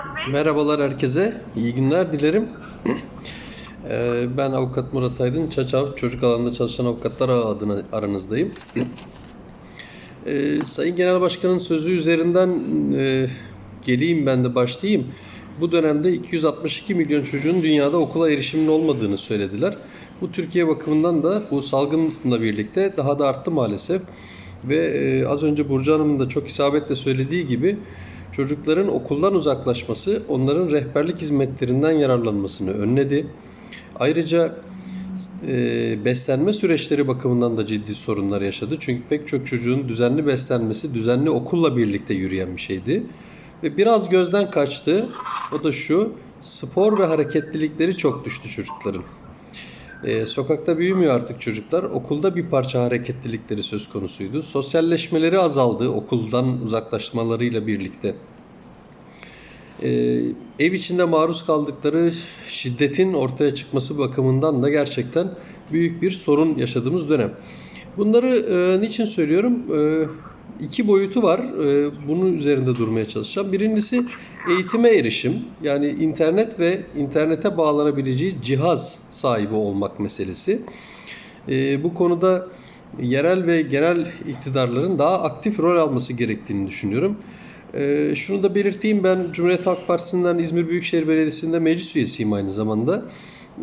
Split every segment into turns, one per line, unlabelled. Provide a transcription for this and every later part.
Murat Bey?
Merhabalar herkese. İyi günler dilerim. Ee, ben avukat Murat Aydın. Çaçav Çocuk Alanında Çalışan Avukatlar adına aranızdayım. Ee, Sayın Genel Başkan'ın sözü üzerinden e, geleyim ben de başlayayım. Bu dönemde 262 milyon çocuğun dünyada okula erişiminin olmadığını söylediler. Bu Türkiye bakımından da bu salgınla birlikte daha da arttı maalesef. Ve e, az önce Burcu Hanım'ın da çok isabetle söylediği gibi çocukların okuldan uzaklaşması onların rehberlik hizmetlerinden yararlanmasını önledi. Ayrıca e, beslenme süreçleri bakımından da ciddi sorunlar yaşadı. Çünkü pek çok çocuğun düzenli beslenmesi düzenli okulla birlikte yürüyen bir şeydi. Ve biraz gözden kaçtı. O da şu, spor ve hareketlilikleri çok düştü çocukların. E, sokakta büyümüyor artık çocuklar. Okulda bir parça hareketlilikleri söz konusuydu. Sosyalleşmeleri azaldı okuldan uzaklaşmalarıyla birlikte. E, ev içinde maruz kaldıkları şiddetin ortaya çıkması bakımından da gerçekten büyük bir sorun yaşadığımız dönem. Bunları e, niçin söylüyorum? E, iki boyutu var. E, bunun üzerinde durmaya çalışacağım. Birincisi eğitime erişim. Yani internet ve internete bağlanabileceği cihaz sahibi olmak meselesi. E, bu konuda yerel ve genel iktidarların daha aktif rol alması gerektiğini düşünüyorum. E, şunu da belirteyim ben Cumhuriyet Halk Partisi'nden İzmir Büyükşehir Belediyesi'nde meclis üyesiyim aynı zamanda.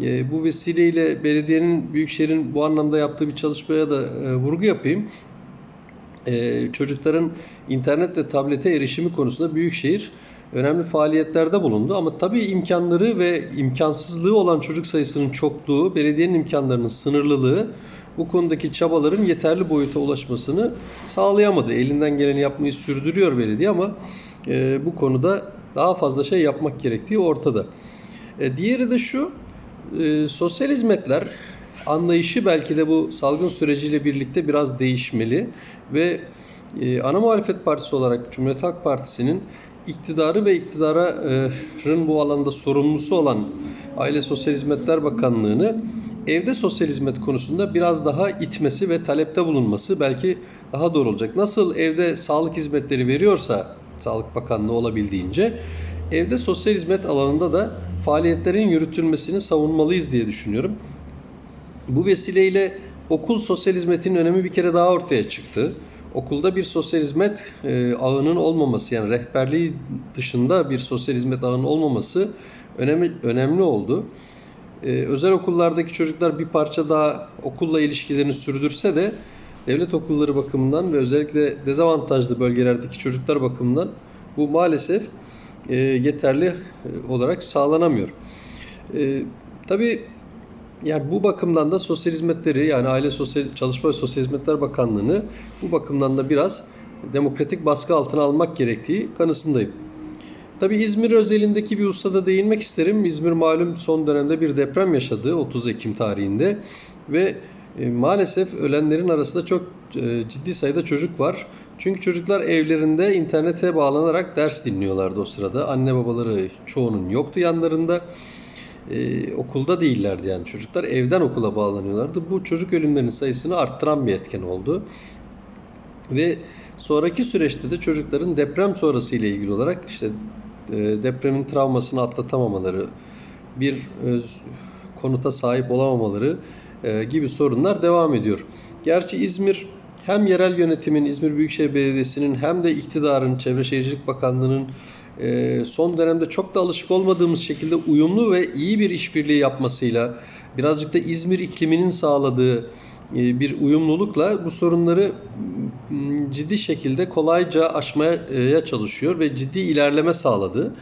E, bu vesileyle belediyenin, büyükşehirin bu anlamda yaptığı bir çalışmaya da e, vurgu yapayım. E, çocukların internet ve tablete erişimi konusunda büyükşehir önemli faaliyetlerde bulundu. Ama tabii imkanları ve imkansızlığı olan çocuk sayısının çokluğu, belediyenin imkanlarının sınırlılığı bu konudaki çabaların yeterli boyuta ulaşmasını sağlayamadı. Elinden geleni yapmayı sürdürüyor belediye ama e, bu konuda daha fazla şey yapmak gerektiği ortada. E, diğeri de şu, e, sosyal hizmetler anlayışı belki de bu salgın süreciyle birlikte biraz değişmeli ve e, ana muhalefet partisi olarak Cumhuriyet Halk Partisi'nin iktidarı ve iktidarın bu alanda sorumlusu olan Aile Sosyal Hizmetler Bakanlığı'nı evde sosyal hizmet konusunda biraz daha itmesi ve talepte bulunması belki daha doğru olacak. Nasıl evde sağlık hizmetleri veriyorsa Sağlık Bakanlığı olabildiğince evde sosyal hizmet alanında da faaliyetlerin yürütülmesini savunmalıyız diye düşünüyorum. Bu vesileyle okul sosyal hizmetinin önemi bir kere daha ortaya çıktı. Okulda bir sosyal hizmet e, ağının olmaması yani rehberliği dışında bir sosyal hizmet ağının olmaması önemli önemli oldu. E, özel okullardaki çocuklar bir parça daha okulla ilişkilerini sürdürse de devlet okulları bakımından ve özellikle dezavantajlı bölgelerdeki çocuklar bakımından bu maalesef e, yeterli e, olarak sağlanamıyor. E, tabii yani bu bakımdan da sosyal hizmetleri yani Aile Sosyal Çalışma ve Sosyal Hizmetler Bakanlığı'nı bu bakımdan da biraz demokratik baskı altına almak gerektiği kanısındayım. Tabii İzmir özelindeki bir ustada değinmek isterim. İzmir malum son dönemde bir deprem yaşadı 30 Ekim tarihinde ve e, maalesef ölenlerin arasında çok e, ciddi sayıda çocuk var. Çünkü çocuklar evlerinde internete bağlanarak ders dinliyorlardı o sırada. Anne babaları çoğunun yoktu yanlarında. Ee, okulda değillerdi yani çocuklar evden okula bağlanıyorlardı. Bu çocuk ölümlerinin sayısını arttıran bir etken oldu. Ve sonraki süreçte de çocukların deprem sonrası ile ilgili olarak işte e, depremin travmasını atlatamamaları, bir e, konuta sahip olamamaları e, gibi sorunlar devam ediyor. Gerçi İzmir hem yerel yönetimin, İzmir Büyükşehir Belediyesi'nin hem de iktidarın, Çevre Şehircilik Bakanlığı'nın e, son dönemde çok da alışık olmadığımız şekilde uyumlu ve iyi bir işbirliği yapmasıyla birazcık da İzmir ikliminin sağladığı e, bir uyumlulukla bu sorunları ciddi şekilde kolayca aşmaya çalışıyor ve ciddi ilerleme sağladı.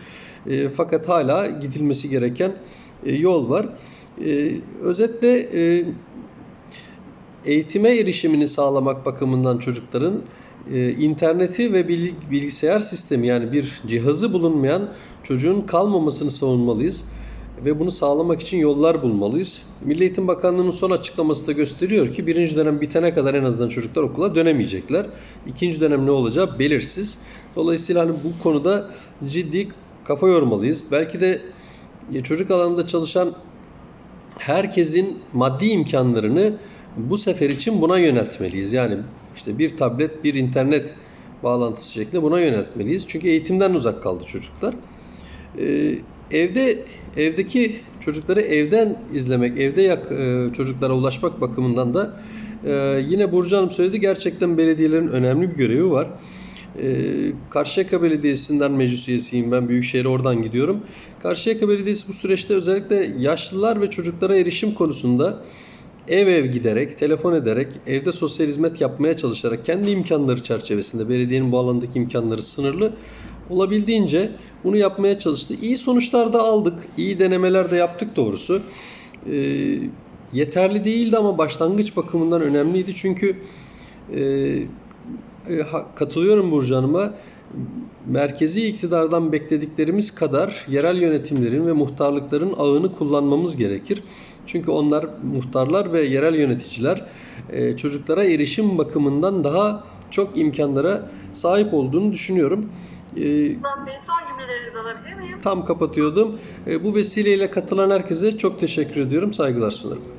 E, Fakat hala gidilmesi gereken yol var. Özetle eğitime erişimini sağlamak bakımından çocukların e, interneti ve bilg- bilgisayar sistemi yani bir cihazı bulunmayan çocuğun kalmamasını savunmalıyız ve bunu sağlamak için yollar bulmalıyız. Milli Eğitim Bakanlığı'nın son açıklaması da gösteriyor ki birinci dönem bitene kadar en azından çocuklar okula dönemeyecekler. İkinci dönem ne olacağı belirsiz. Dolayısıyla hani bu konuda ciddi kafa yormalıyız. Belki de e, çocuk alanında çalışan herkesin maddi imkanlarını bu sefer için buna yöneltmeliyiz. Yani işte bir tablet, bir internet bağlantısı şeklinde buna yöneltmeliyiz. Çünkü eğitimden uzak kaldı çocuklar. Ee, evde evdeki çocukları evden izlemek, evde yak, e, çocuklara ulaşmak bakımından da e, yine Burcu Hanım söyledi gerçekten belediyelerin önemli bir görevi var. Ee, Karşıyaka Belediyesi'nden meclis üyesiyim ben. Büyükşehir'e oradan gidiyorum. Karşıyaka Belediyesi bu süreçte özellikle yaşlılar ve çocuklara erişim konusunda ev ev giderek, telefon ederek, evde sosyal hizmet yapmaya çalışarak kendi imkanları çerçevesinde belediyenin bu alandaki imkanları sınırlı olabildiğince bunu yapmaya çalıştı. İyi sonuçlar da aldık. iyi denemeler de yaptık doğrusu. Ee, yeterli değildi ama başlangıç bakımından önemliydi. Çünkü e, e, katılıyorum Burcu Hanım'a. Merkezi iktidardan beklediklerimiz kadar yerel yönetimlerin ve muhtarlıkların ağını kullanmamız gerekir. Çünkü onlar muhtarlar ve yerel yöneticiler e, çocuklara erişim bakımından daha çok imkanlara sahip olduğunu düşünüyorum. E,
Murat Bey son cümlelerinizi alabilir miyim?
tam kapatıyordum. E, bu vesileyle katılan herkese çok teşekkür ediyorum. Saygılar sunarım.